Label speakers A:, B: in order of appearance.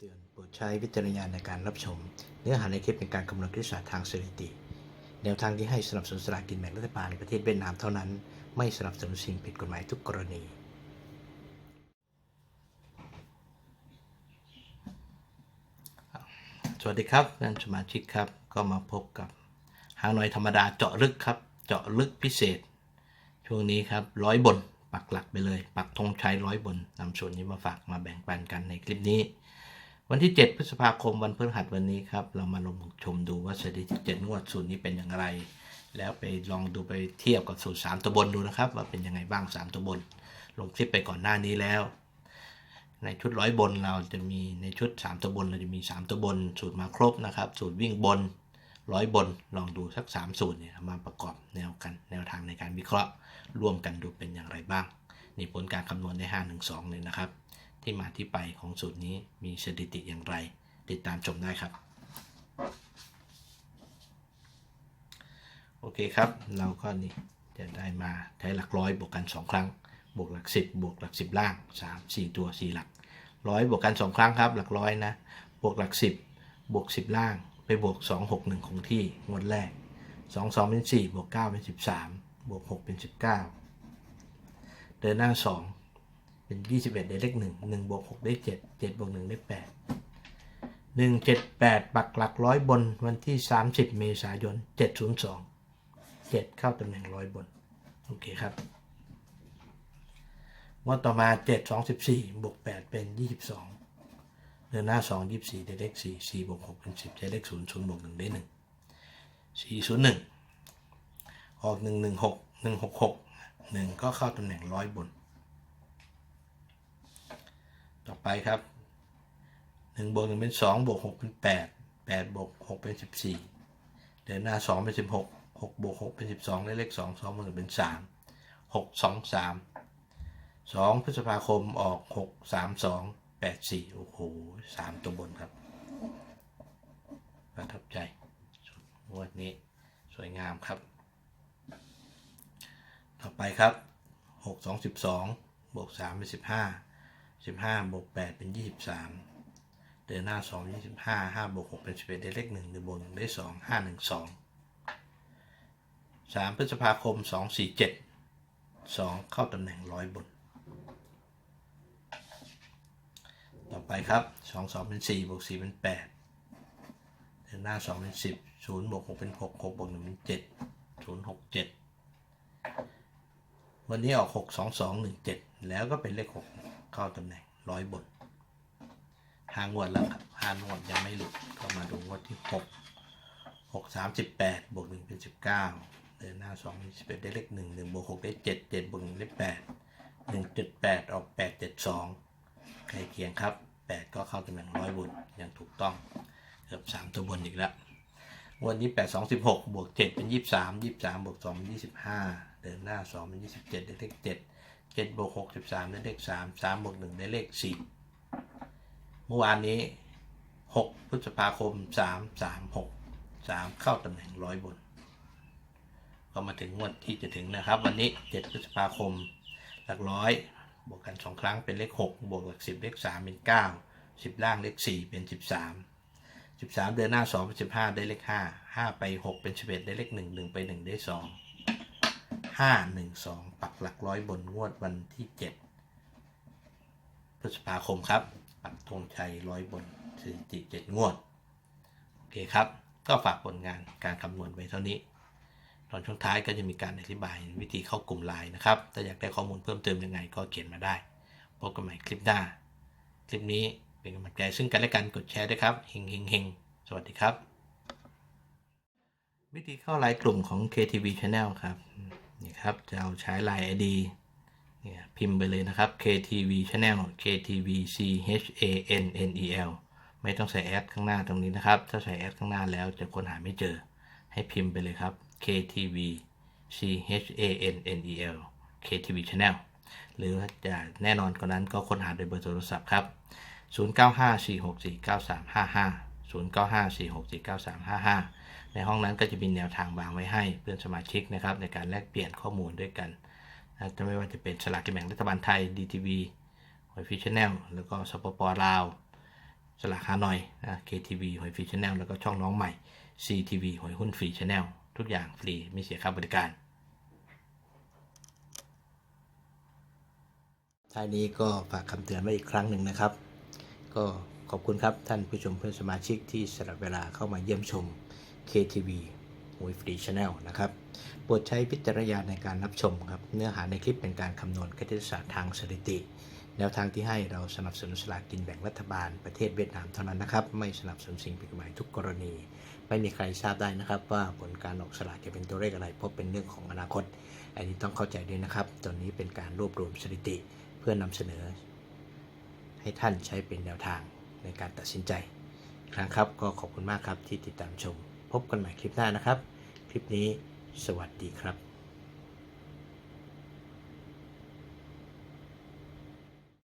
A: เตือนโปรดใช้วิจารณญาณในการรับชม เนื้อหาในคลิปเป็นการคำนวณคณิตศาสตร์ทางสถิติ แนวทางที่ให้สนับสนุนสลากกินแบ่งรัฐบาลในประเทศเวียดนามเท่านั้น ไม่สนับสนุนสิ่งผิดกฎหมายทุกกรณี สวัสดีครับท่านสมาชิกครับ ก็มาพบกับหางหน่อยธรรมดาเจาะลึกครับ เจาะลึกพิเศษ ช่วงนี้ครับร้อยบนปักหลักไปเลย ปักธงชัยร้อยบนนำส่วนนี้มาฝากมาแบ่งปันกันในคลิปนี้ วันที่ 7 พฤษภาคมวันพฤหัสวันนี้ครับ เรามาลงชมดูว่าสถิติเจ็ดงวดสูตรนี้เป็นอย่างไร แล้วไปลองดูไปเทียบกับสูตร 3 ตัวบนดูนะครับ ว่าเป็นยังไงบ้าง 3 ตัวบน ลงคลิปไปก่อนหน้านี้แล้ว ในชุดร้อยบนเราจะมีในชุด 3 ตัวบนเราจะมี 3 ตัวบน สูตรมาครบนะครับ สูตรวิ่งบนร้อยบนลองดูสัก 3 สูตรเนี่ยมาประกอบแนวกันแนวทางในการวิเคราะห์ร่วมกันดูเป็นอย่างไรบ้างนี่ผลการคำนวณได้ 5 1 2 เลยนะครับ ที่มาที่ไปของสูตรนี้มีสถิติอย่างไร ติดตามชมได้ครับ โอเคครับ เราก็นี่จะได้มาใช้หลักร้อยบวกกัน 2 ครั้ง บวกหลัก 10 บวกหลัก 10 ล่าง 3 4 ตัว 4 หลักร้อยบวกกัน 2 ครั้งครับ หลักร้อยนะ บวกหลัก 10 บวก 10 ล่าง ไปบวก 2 6 1 คงที่งวดแรก 2 2 เป็น 4 บวก 9 เป็น 13 บวก 6 เป็น 19 เดินหน้า 2 เป็น 21 ได้เลข1 1บวก6ได้ 7 7บวก1ได้ 8 1 7 8 ปักหลักร้อยบนวันที่ 30 เมษายน 702 7 เข้าตำแหน่งร้อยบน โอเคครับงวดต่อมา 7 24บวก8เป็น 22 เดินหน้า 2 24 ได้เลข4 4บวก6เป็น 10 ได้เลข0 0บวก1ได้ 1 4 0 1 ออก 1 1 6 1 6 6 1 ก็เข้าตำแหน่งร้อยบน ต่อไปครับ1บวก1เป็น2บวก6เป็น8 8บวก6เป็น 14 เดินหน้า 2 เป็น 16 6บวก6เป็น 12 ได้เลข 2 2บวก1เป็น 3 6 2 3 2 พฤษภาคมออก 6 3 2 8 4 โอ้โห 3 ตัวบนครับ ประทับใจงวดนี้สวยงามครับ ต่อไปครับ 6 2 12 บวก3เป็น 15 15บวก8เป็น23เดินหน้า2 25 5บวก6เป็น11ได้เลข1 1บวก1ได้2 5 1 2 3พฤษภาคม2 4 7 2เข้าตำแหน่งร้อยบน ต่อไปครับ2 2เป็น4บวก4เป็น8เดินหน้า2เป็น10 0บวก6เป็น6 6บวก1เป็น7 0 6 7วันนี้ออก6 2 2 1 7แล้วก็เป็นเลข6 เข้าตำแหน่งร้อยบนห้างวดแล้วครับห้างวดยังไม่หลุดก็มาดูงวดที่6 6 3 18บวก1เป็น19เดินหน้า2เป็น11ได้เลข1 1บวก6ได้7 7บวก1ได้8 1 7 8ออก8 7 2ใกล้เคียงครับ8ก็เข้าตำแหน่งร้อยบนอย่างถูกต้องเกือบ3ตัวบนอีกแล้ววันนี้8 2 16บวก7เป็น23 23บวก2เป็น25เดินหน้า2เป็น27ได้เลข 7 7บวก6 13ได้เลข3 3บวก1ได้เลข4เมื่อวานนี้6พฤษภาคม3 3 6 3เข้าตำแหน่งร้อยบน ก็มาถึงงวดที่จะถึงนะครับ วันนี้7พฤษภาคม หลักร้อย บวกกัน2ครั้งเป็นเลข6บวกหลัก10เลข3เป็น9 10ล่างเลข4เป็น13 13เดือนหน้า2เป็น15ได้เลข5 5ไป6เป็น11ได้เลข1 1ไป1ได้2 5 1 2 ปักหลักร้อยบนงวดวันที่ 7 พฤษภาคมครับ ปักธงชัยร้อยบนสถิติ7งวด โอเคครับ ก็ฝากผลงานการคำนวณไว้เท่านี้ ตอนช่วงท้ายก็จะมีการอธิบายวิธีเข้ากลุ่มไลน์นะครับ ถ้าอยากได้ข้อมูลเพิ่มเติมยังไงก็เขียนมาได้ พบกันใหม่คลิปหน้า คลิปนี้เป็นกำลังใจซึ่งกันและกัน กดแชร์ด้วยครับ เฮงเฮงเฮงสวัสดีครับวิธีเข้าไลน์กลุ่มของ KTV Channel ครับ นี่ครับจะเอาใช้ไลน์ ID เนี่ยพิมพ์ไปเลยนะครับ KTV Channel KTV C H A N N E L ไม่ต้องใส่แอดข้างหน้าตรงนี้นะครับ ถ้าใส่แอดข้างหน้าแล้วจะค้นหาไม่เจอ ให้พิมพ์ไปเลยครับ KTV C H A N N E L KTV Channel หรือจะแน่นอนกว่านั้นก็ค้นหาโดยเบอร์โทรศัพท์ครับ 0954649355 0954649355 ในห้องนั้นก็จะมีแนวทางวางไว้ให้เพื่อนสมาชิกนะครับในการแลกเปลี่ยนข้อมูลด้วยกันจะไม่ว่าจะเป็นสลากกินแบ่งรัฐบาลไทย DTV หอยฟิชแนลแล้วก็สปปลาว สลากฮานอยนะ KTV หอยฟรีชแนลแล้วก็ช่องน้องใหม่ CTV หอยหุ้นฟรีชแนลทุกอย่างฟรีไม่เสียค่าบริการท้ายนี้ก็ฝากคำเตือนไว้อีกครั้งหนึ่งนะครับ ก็ขอบคุณครับท่านผู้ชมเพื่อนสมาชิกที่สละเวลาเข้ามาเยี่ยมชม KTV หวยฟรีชาแนลนะครับโปรดใช้พิจารณาในการรับชมครับ เนื้อหาในคลิปเป็นการคำนวณคณิตศาสตร์ทางสถิติ แนวทางที่ให้เราสนับสนุนสลากกินแบ่งรัฐบาลประเทศเวียดนามเท่านั้นนะครับ ไม่สนับสนุนสิ่งผิดกฎหมายทุกกรณี ไม่มีใครทราบได้นะครับ ว่าผลการออกสลากจะเป็นตัวเลขอะไร เพราะเป็นเรื่องของอนาคต อันนี้ต้องเข้าใจด้วยนะครับ ตอนนี้เป็นการรวบรวมสถิติ เพื่อนำเสนอ ให้ท่านใช้เป็นแนวทางในการตัดสินใจ ครั้งครับก็ขอบคุณมากครับที่ติดตามชม พบกันใหม่คลิปหน้านะครับ คลิปนี้สวัสดีครับ